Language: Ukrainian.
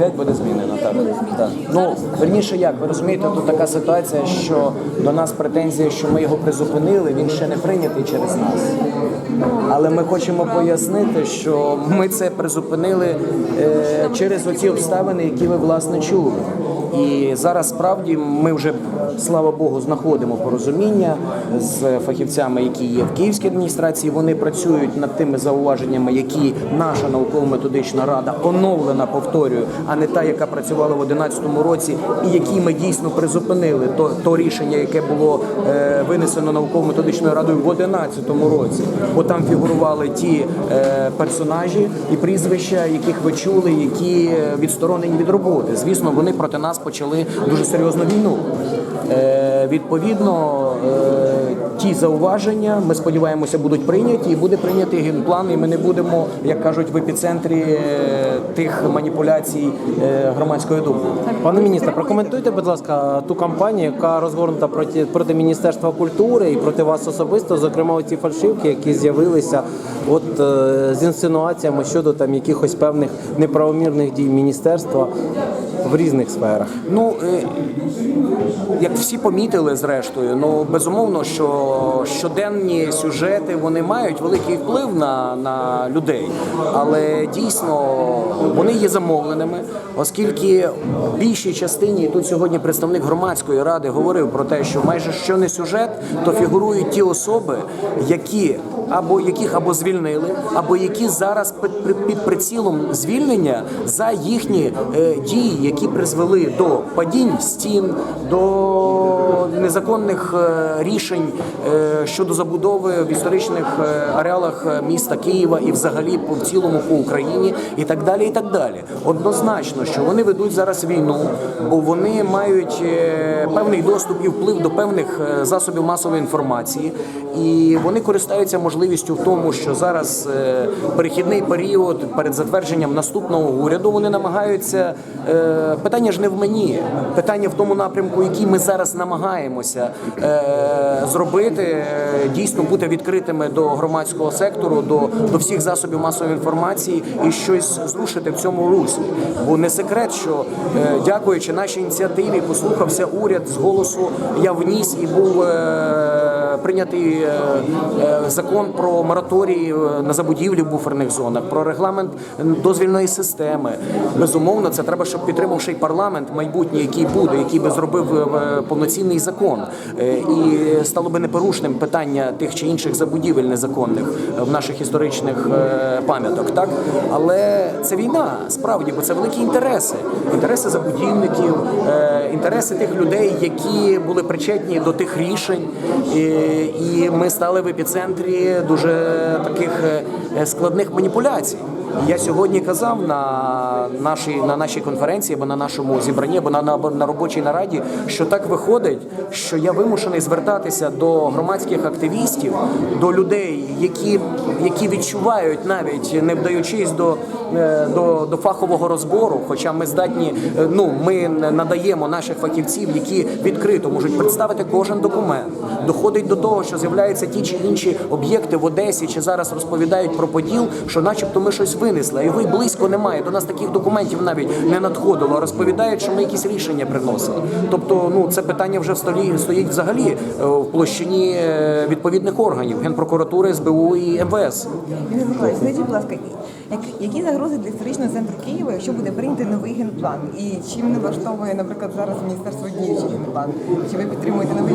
25 буде змінено. Так. так. Ну, верніше як, ви розумієте, тут така ситуація, що до нас претензія, що ми його призупинили, він ще не прийнятий через нас. Але ми хочемо пояснити, що ми це призупинили е, через оці обставини, які ви власне чули. І зараз справді ми вже, слава Богу, знаходимо порозуміння з фахівцями, які є в Київській адміністрації. Вони працюють над тими зауваженнями, які наша науково-методична рада оновлена, повторюю, а не та, яка працювала в 2011 році, і які ми дійсно призупинили то, то рішення, яке було е, винесено науково-методичною радою в 2011 році. Бо там фігурували ті е, персонажі і прізвища, яких ви чули, які е, відсторонені від роботи. Звісно, вони проти нас почали дуже серйозну війну. Е, відповідно, е, ті зауваження ми сподіваємося будуть прийняті, і буде прийнятий генплан, і ми не будемо, як кажуть, в епіцентрі е, тих маніпуляцій громадської думки. Пане міністре, прокоментуйте, будь ласка, ту кампанію, яка розгорнута проти, проти Міністерства культури і проти вас особисто, зокрема ці фальшивки, які з'явилися от е, з інсинуаціями щодо там якихось певних неправомірних дій міністерства в різних сферах. Ну, е, як всі помітили, зрештою, ну безумовно, що щоденні сюжети вони мають великий вплив на, на людей, але дійсно вони є замовленими, оскільки в більшій частині тут сьогодні представник громадської ради говорив про те, що майже що не сюжет, то фігурують ті особи, які або яких або звільнили, або які зараз під, прицілом звільнення за їхні е, дії, які призвели до падінь стін, до незаконних е, рішень е, щодо забудови в історичних ареалах міста Києва і взагалі по в цілому по Україні, і так далі. І так далі. Однозначно, що вони ведуть зараз війну, бо вони мають певний доступ і вплив до певних засобів масової інформації, і вони користаються можливістю в тому, що зараз е, перехідний період перед затвердженням наступного уряду вони намагаються. е, Питання ж не в мені, питання в тому напрямку, який ми зараз намагаємося е, зробити, дійсно бути відкритими до громадського сектору, до, до всіх засобів масової інформації і щось зрушити в цьому руслі. Бо не секрет, що дякуючи нашій ініціативі, послухався уряд з голосу. Я вніс і був. Прийнятий закон про мораторій е, на забудівлі в буферних зонах, про регламент дозвільної системи. Безумовно, це треба, щоб підтримав ще й парламент майбутній, який буде, який би зробив е, повноцінний закон, Е, і стало би непорушним питання тих чи інших забудівель незаконних е, в наших історичних е, пам'яток. Так, але це війна справді, бо це великі інтереси, інтереси забудівників, е, інтереси тих людей, які були причетні до тих рішень. І ми стали в епіцентрі дуже таких е, складних маніпуляцій. Я сьогодні казав на нашій на нашій конференції, або на нашому зібранні, або на, на, на робочій нараді, що так виходить, що я вимушений звертатися до громадських активістів, до людей, які, які відчувають навіть не вдаючись до, е, до, до фахового розбору, хоча ми здатні, е, ну ми надаємо наших фахівців, які відкрито можуть представити кожен документ. Доходить до того, що з'являються ті чи інші об'єкти в Одесі, чи зараз розповідають про поділ, що, начебто, ми щось винесли, а його й близько немає. До нас таких документів навіть не надходило. Розповідають, що ми якісь рішення приносили. Тобто, ну це питання вже столі стоїть взагалі е, в площині е, відповідних органів генпрокуратури, СБУ і МВС. Скажіть, будь ласка, як- які загрози для історичного центру Києва, якщо буде прийнятий новий генплан? І чим не влаштовує, наприклад, зараз міністерство діючий генплан? Чи ви підтримуєте новий?